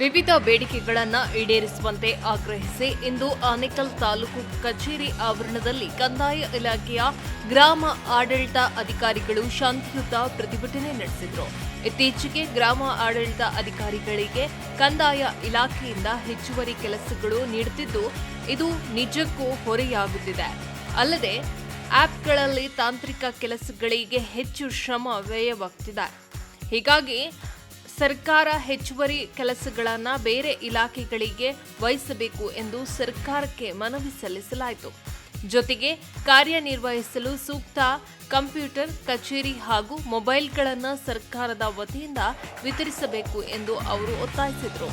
ವಿವಿಧ ಬೇಡಿಕೆಗಳನ್ನು ಈಡೇರಿಸುವಂತೆ ಆಗ್ರಹಿಸಿ ಇಂದು ಆನೇಕಲ್ ತಾಲೂಕು ಕಚೇರಿ ಆವರಣದಲ್ಲಿ ಕಂದಾಯ ಇಲಾಖೆಯ ಗ್ರಾಮ ಆಡಳಿತ ಅಧಿಕಾರಿಗಳು ಶಾಂತಿಯುತ ಪ್ರತಿಭಟನೆ ನಡೆಸಿದರು. ಇತ್ತೀಚೆಗೆ ಗ್ರಾಮ ಆಡಳಿತ ಅಧಿಕಾರಿಗಳಿಗೆ ಕಂದಾಯ ಇಲಾಖೆಯಿಂದ ಹೆಚ್ಚುವರಿ ಕೆಲಸಗಳು ನೀಡುತ್ತಿದ್ದು, ಇದು ನಿಜಕ್ಕೂ ಹೊರೆಯಾಗುತ್ತಿದೆ. ಅಲ್ಲದೆ, ಆಪ್ಗಳಲ್ಲಿ ತಾಂತ್ರಿಕ ಕೆಲಸಗಳಿಗೆ ಹೆಚ್ಚು ಶ್ರಮ ವ್ಯಯವಾಗ್ತಿದೆ ಹೀಗಾಗಿ, ಸರ್ಕಾರ ಹೆಚ್ಚುವರಿ ಕೆಲಸಗಳನ್ನು ಬೇರೆ ಇಲಾಖೆಗಳಿಗೆ ವಹಿಸಬೇಕು ಎಂದು ಸರ್ಕಾರಕ್ಕೆ ಮನವಿ ಸಲ್ಲಿಸಲಾಯಿತು. ಜೊತೆಗೆ ಕಾರ್ಯನಿರ್ವಹಿಸಲು ಸೂಕ್ತ ಕಂಪ್ಯೂಟರ್, ಕಚೇರಿ ಹಾಗೂ ಮೊಬೈಲ್ಗಳನ್ನು ಸರ್ಕಾರದ ವತಿಯಿಂದ ವಿತರಿಸಬೇಕು ಎಂದು ಅವರು ಒತ್ತಾಯಿಸಿದರು.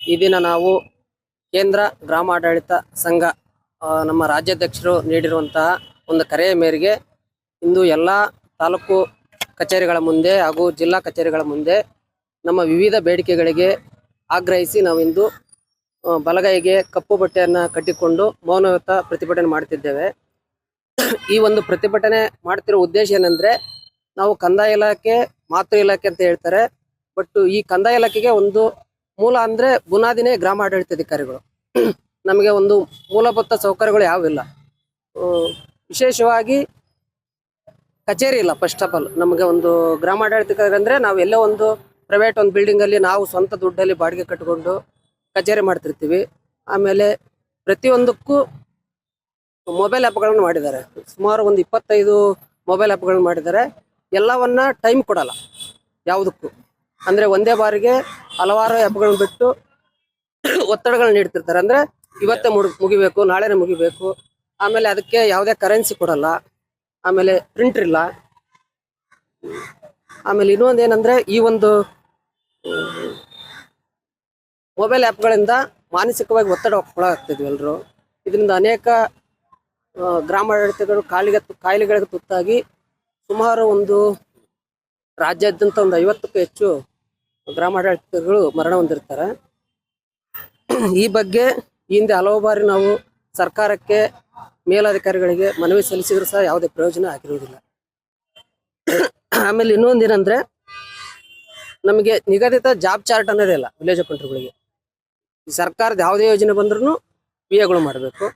ಈ ದಿನ ನಾವು ಕೇಂದ್ರ ಗ್ರಾಮಾಡಳಿತ ಸಂಘ ನಮ್ಮ ರಾಜ್ಯಾಧ್ಯಕ್ಷರು ನೀಡಿರುವಂತಹ ಒಂದು ಕರೆಯ ಮೇರೆಗೆ ಇಂದು ಎಲ್ಲ ತಾಲೂಕು ಕಚೇರಿಗಳ ಮುಂದೆ ಹಾಗೂ ಜಿಲ್ಲಾ ಕಚೇರಿಗಳ ಮುಂದೆ ನಮ್ಮ ವಿವಿಧ ಬೇಡಿಕೆಗಳಿಗೆ ಆಗ್ರಹಿಸಿ ನಾವಿಂದು ಬಲಗೈಗೆ ಕಪ್ಪು ಬಟ್ಟೆಯನ್ನು ಕಟ್ಟಿಕೊಂಡು ಮೌನಯುತ ಪ್ರತಿಭಟನೆ ಮಾಡ್ತಿದ್ದೇವೆ. ಈ ಒಂದು ಪ್ರತಿಭಟನೆ ಮಾಡ್ತಿರೋ ಉದ್ದೇಶ ಏನಂದ್ರೆ, ನಾವು ಕಂದಾಯ ಇಲಾಖೆ, ಮಾತೃ ಇಲಾಖೆ ಅಂತ ಹೇಳ್ತಾರೆ. ಬಟ್ ಈ ಕಂದಾಯ ಇಲಾಖೆಗೆ ಒಂದು ಮೂಲ ಅಂದ್ರೆ ಬುನಾದಿನೇ ಗ್ರಾಮ ಆಡಳಿತಾಧಿಕಾರಿಗಳು ನಮಗೆ ಒಂದು ಮೂಲಭೂತ ಸೌಕರ್ಯಗಳು ಯಾವಿಲ್ಲ. ವಿಶೇಷವಾಗಿ ಕಚೇರಿ ಇಲ್ಲ ಫಸ್ಟ್ ಆಫ್ ಆಲ್ ನಮಗೆ ಒಂದು ಗ್ರಾಮ ಅಂದರೆ ಅಂದ್ರೆ ನಾವು ಎಲ್ಲೋ ಒಂದು ಪ್ರೈವೇಟ್ ಒಂದು ಬಿಲ್ಡಿಂಗ್ ಅಲ್ಲಿ ನಾವು ಸ್ವಂತ ದುಡ್ಡಲ್ಲಿ ಬಾಡಿಗೆ ಕಟ್ಕೊಂಡು ಕಚೇರಿ ಮಾಡ್ತಿರ್ತೀವಿ. ಆಮೇಲೆ ಪ್ರತಿಯೊಂದಕ್ಕೂ ಮೊಬೈಲ್ ಆ್ಯಪ್ಗಳನ್ನು ಮಾಡಿದ್ದಾರೆ. ಸುಮಾರು ಒಂದು ಇಪ್ಪತ್ತೈದು ಮೊಬೈಲ್ ಆ್ಯಪ್ಗಳನ್ನು ಮಾಡಿದ್ದಾರೆ. ಎಲ್ಲವನ್ನ ಟೈಮ್ ಕೊಡಲ್ಲ. ಯಾವುದಕ್ಕೂ. ಅಂದ್ರೆ ಒಂದೇ ಬಾರಿಗೆ ಹಲವಾರು ಆ್ಯಪ್ಗಳನ್ನು ಬಿಟ್ಟು ಒತ್ತಡಗಳನ್ನ ನೀಡ್ತಿರ್ತಾರೆ. ಅಂದ್ರೆ ಇವತ್ತೇ ಮುಡ್ ಮುಗಿಬೇಕು, ನಾಳೆನೇ ಮುಗಿಬೇಕು. ಆಮೇಲೆ ಅದಕ್ಕೆ ಯಾವುದೇ ಕರೆನ್ಸಿ ಕೊಡಲ್ಲ. ಆಮೇಲೆ ಪ್ರಿಂಟರ್ ಇಲ್ಲ ಆಮೇಲೆ ಇನ್ನೊಂದು ಏನಂದ್ರೆ ಈ ಒಂದು ಮೊಬೈಲ್ ಆ್ಯಪ್ಗಳಿಂದ ಮಾನಸಿಕವಾಗಿ ಒತ್ತಡ ಒಳಗಾಗ್ತಿದ್ವಿ ಎಲ್ಲರೂ ಇದರಿಂದ ಅನೇಕ ಗ್ರಾಮಾಡಳಿತಗಳು ಕಾಲಿಗೆ ಕಾಯಿಲೆಗಳಿಗೆ ತುತ್ತಾಗಿ ಸುಮಾರು ಒಂದು ರಾಜ್ಯಾದ್ಯಂತ ಒಂದು ಐವತ್ತಕ್ಕೂ ಹೆಚ್ಚು ಗ್ರಾಮಾಡಳಿತಗಳು ಮರಣ ಹೊಂದಿರ್ತಾರೆ. ಈ ಬಗ್ಗೆ ಹಿಂದೆ ಹಲವು ಬಾರಿ ನಾವು ಸರ್ಕಾರಕ್ಕೆ, ಮೇಲಾಧಿಕಾರಿಗಳಿಗೆ ಮನವಿ ಸಲ್ಲಿಸಿದ್ರು ಸಹ ಯಾವುದೇ ಪ್ರಯೋಜನ ಆಗಿರುವುದಿಲ್ಲ. ಆಮೇಲೆ ಇನ್ನೊಂದು ಏನಂದ್ರೆ ನಮಗೆ ನಿಗದಿತ ಜಾಬ್ ಚಾರ್ಟ್ ಅನ್ನೋದೇ ಇಲ್ಲ, ವಿಲೇಜ್ ಅಕೌಂಟ್ಗಳಿಗೆ. ಈ ಸರ್ಕಾರದ ಯಾವುದೇ ಯೋಜನೆ ಬಂದ್ರೂ ಪಿ ಎಗಳು ಮಾಡಬೇಕು.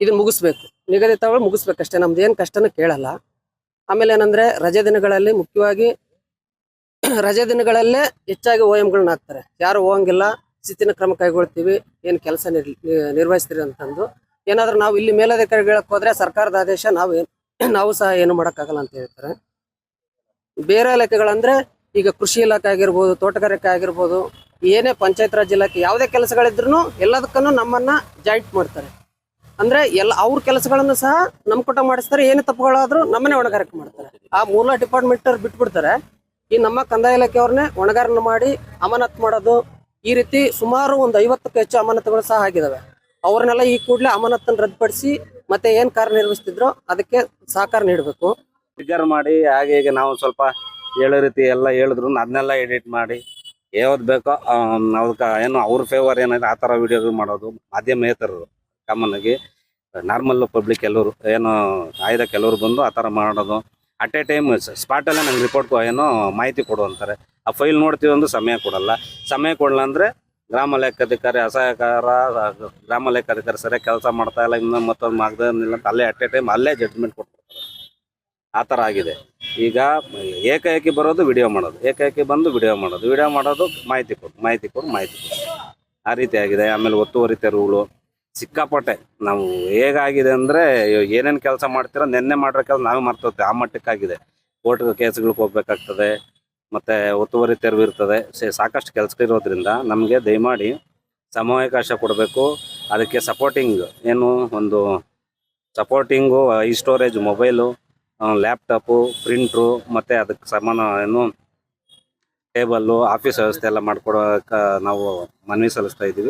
ಇದನ್ನ ಮುಗಿಸ್ಬೇಕು. ನಿಗದಿತಗಳು ಮುಗಿಸ್ಬೇಕಷ್ಟೇ ನಮ್ದು ಏನು ಕಷ್ಟನೂ ಕೇಳಲ್ಲ. ಆಮೇಲೆ ಏನಂದ್ರೆ ರಜೆ ದಿನಗಳಲ್ಲಿ ಮುಖ್ಯವಾಗಿ ರಜೆ ದಿನಗಳಲ್ಲೇ ಹೆಚ್ಚಾಗಿ ಓ ಎಂಗಳನ್ನ ಹಾಕ್ತಾರೆ. ಯಾರು ಹೋಗಂಗಿಲ್ಲ ಸ್ಥಿತಿನ ಕ್ರಮ ಕೈಗೊಳ್ತೀವಿ, ಏನು ಕೆಲಸ ನಿರ್ ನಿರ್ವಹಿಸ್ತೀರಿ ಅಂತಂದು. ಏನಾದರೂ ನಾವು ಇಲ್ಲಿ ಮೇಲಧಿಕಾರಿಗಳಕ್ಕೆ ಹೋದ್ರೆ ಸರ್ಕಾರದ ಆದೇಶ ನಾವು ನಾವು ಸಹ ಏನು ಮಾಡೋಕ್ಕಾಗಲ್ಲ ಅಂತ ಹೇಳ್ತಾರೆ. ಬೇರೆ ಇಲಾಖೆಗಳಂದ್ರೆ ಈಗ ಕೃಷಿ ಇಲಾಖೆ ಆಗಿರ್ಬೋದು, ತೋಟಗಾರಿಕೆ ಆಗಿರ್ಬೋದು ಏನೇ ಪಂಚಾಯತ್ ರಾಜ್ ಇಲಾಖೆ ಯಾವುದೇ ಕೆಲಸಗಳಿದ್ರು ಎಲ್ಲದಕ್ಕೂ ನಮ್ಮನ್ನ ಜಾಯಿಂಟ್ ಮಾಡ್ತಾರೆ. ಅಂದ್ರೆ ಎಲ್ಲ ಅವ್ರ ಕೆಲಸಗಳನ್ನು ಸಹ ನಮ್ಮ ಕೂಟ ಮಾಡಿಸ್ತಾರೆ, ಏನೇ ತಪ್ಪುಗಳಾದ್ರೂ ನಮ್ಮನ್ನೇ ಹೊಣೆಗಾರಿಕೆ ಮಾಡ್ತಾರೆ. ಆ ಮೂಲ ಡಿಪಾರ್ಟ್ಮೆಂಟ್ ಅವ್ರು ಬಿಟ್ಬಿಡ್ತಾರೆ. ಈ ನಮ್ಮ ಕಂದಾಯ ಇಲಾಖೆಯವ್ರನ್ನೇ ಹೊಣೆಗಾರನ ಮಾಡಿ ಅಮಾನತ್ ಮಾಡೋದು, ಈ ರೀತಿ ಸುಮಾರು ಒಂದು ಐವತ್ತಕ್ಕೂ ಹೆಚ್ಚು ಅಮಾನತುಗಳು ಸಹ ಆಗಿದಾವೆ. ಅವ್ರನ್ನೆಲ್ಲ ಈ ಕೂಡಲೇ ಅಮಾನತನ್ನ ರದ್ದುಪಡಿಸಿ ಮತ್ತೆ ಏನ್ ಕಾರ್ಯನಿರ್ವಹಿಸ್ತಿದ್ರೋ ಅದಕ್ಕೆ ಸಹಕಾರ ನೀಡಬೇಕು. ಟ್ರಿಗರ್ ಮಾಡಿ, ಹಾಗೆ ಈಗ ನಾವು ಸ್ವಲ್ಪ ಹೇಳೋ ರೀತಿ ಎಲ್ಲ ಹೇಳಿದ್ರು ಅದನ್ನೆಲ್ಲ ಎಡಿಟ್ ಮಾಡಿ ಯಾವ್ದು ಬೇಕೋ ಅದಕ್ಕೆ ಏನು ಅವ್ರ ಫೇವರ್ ಏನಿದೆ ಆ ಥರ ವಿಡಿಯೋಗಳು ಮಾಡೋದು ಮಾಧ್ಯಮೇತರರು ಕಾಮನ್ ಆಗಿ ನಾರ್ಮಲ್ ಪಬ್ಲಿಕ್ ಎಲ್ಲರೂ, ಏನು ಆಯ್ದ ಕೆಲವರು ಬಂದು ಆ ಥರ ಮಾಡೋದು. ಅಟ್ ಎ ಟೈಮ್ ಸ್ಪಾಟಲ್ಲೇ ನಂಗೆ ರಿಪೋರ್ಟ್ ಏನೋ ಮಾಹಿತಿ ಕೊಡು ಅಂತಾರೆ. ಆ ಫೈಲ್ ನೋಡ್ತೀವಿ ಅಂದ್ರೆ ಸಮಯ ಕೊಡಲ್ಲ. ಸಮಯ ಕೊಡಲ್ಲ ಅಂದರೆ ಗ್ರಾಮ ಲೆಕ್ಕಾಧಿಕಾರಿ ಅಸಹಕಾರ ಗ್ರಾಮ ಲೆಕ್ಕಾಧಿಕಾರಿ ಸರಿಯಾಗಿ ಕೆಲಸ ಮಾಡ್ತಾ ಇಲ್ಲ, ಇನ್ನೂ ಮತ್ತೊಂದು ಆಗದಿಲ್ಲ ಅಂತ ಅಲ್ಲೇ ಅಟ್ ಎ ಟೈಮ್ ಅಲ್ಲೇ ಜಡ್ಜ್ಮೆಂಟ್ ಕೊಟ್ಬಿಡ್ತಾರೆ. ಆ ಥರ ಆಗಿದೆ. ಈಗ ಏಕಾಏಕಿ ಬರೋದು ವಿಡಿಯೋ ಮಾಡೋದು. ಏಕಾಏಕಿ ಬಂದು ವಿಡಿಯೋ ಮಾಡೋದು. ವಿಡಿಯೋ ಮಾಡೋದು ಮಾಹಿತಿ ಕೊಡು ಮಾಹಿತಿ ಕೊಡು ಮಾಹಿತಿ ಕೊಡು. ಆ ರೀತಿ ಆಗಿದೆ. ಆಮೇಲೆ ಒತ್ತುವರಿ ತೆರವುಗಳು. ಸಿಕ್ಕಾಪಟ್ಟೆ ನಾವು ಹೇಗಾಗಿದೆ ಅಂದರೆ ಏನೇನು ಕೆಲಸ ಮಾಡ್ತೀರೋ ನಿನ್ನೆ ಮಾಡಿರೋ ಕೆಲಸ ನಾವೇ ಮರ್ತೋಗ್ತೀವಿ ಆ ಮಟ್ಟಕ್ಕಾಗಿದೆ. ಕೋರ್ಟ್ ಕೇಸ್ಗಳಿಗೆ ಹೋಗ್ಬೇಕಾಗ್ತದೆ. ಮತ್ತು ಒತ್ತುವರಿ ತೆರವು ಇರ್ತದೆ. ಸಾಕಷ್ಟು ಕೆಲಸ ಇರೋದ್ರಿಂದ ನಮಗೆ ದಯಮಾಡಿ ಸಮಯಾವಕಾಶ ಕೊಡಬೇಕು. ಅದಕ್ಕೆ ಸಪೋರ್ಟಿಂಗ್ ಏನು? ಒಂದು ಸಪೋರ್ಟಿಂಗು ಈ ಸ್ಟೋರೇಜ್ ಮೊಬೈಲು ಲ್ಯಾಪ್ಟಾಪು ಪ್ರಿಂಟ್ರು ಮತ್ತು ಅದಕ್ಕೆ ಸಮಾನ ಏನು ಟೇಬಲ್ಲು ಆಫೀಸ್ ವ್ಯವಸ್ಥೆ ಎಲ್ಲ ಮಾಡಿಕೊಡೋಕೆ ನಾವು ಮನವಿ ಸಲ್ಲಿಸ್ತಾ ಇದ್ದೀವಿ.